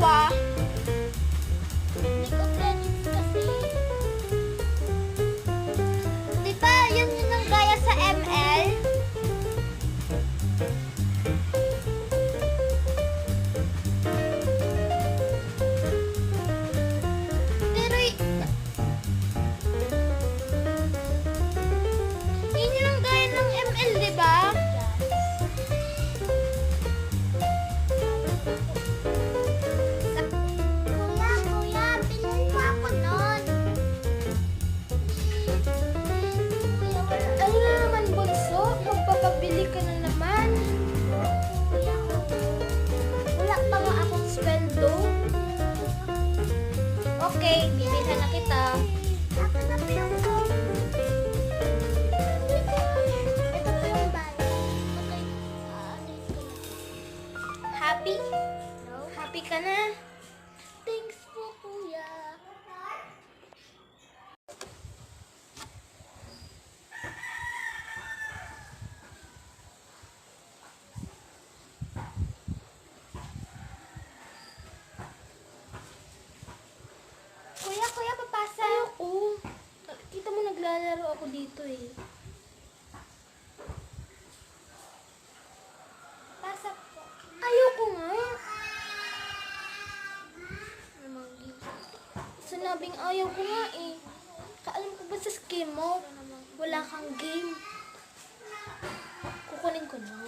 哇 Okay, bibilhan na kita. Happy? Happy ka na? ako dito eh. Pasok po. Ayoko nga. Sinabing ayaw ko nga eh. Kaalam ko ba sa scheme mo? Wala kang game. Kukunin ko na.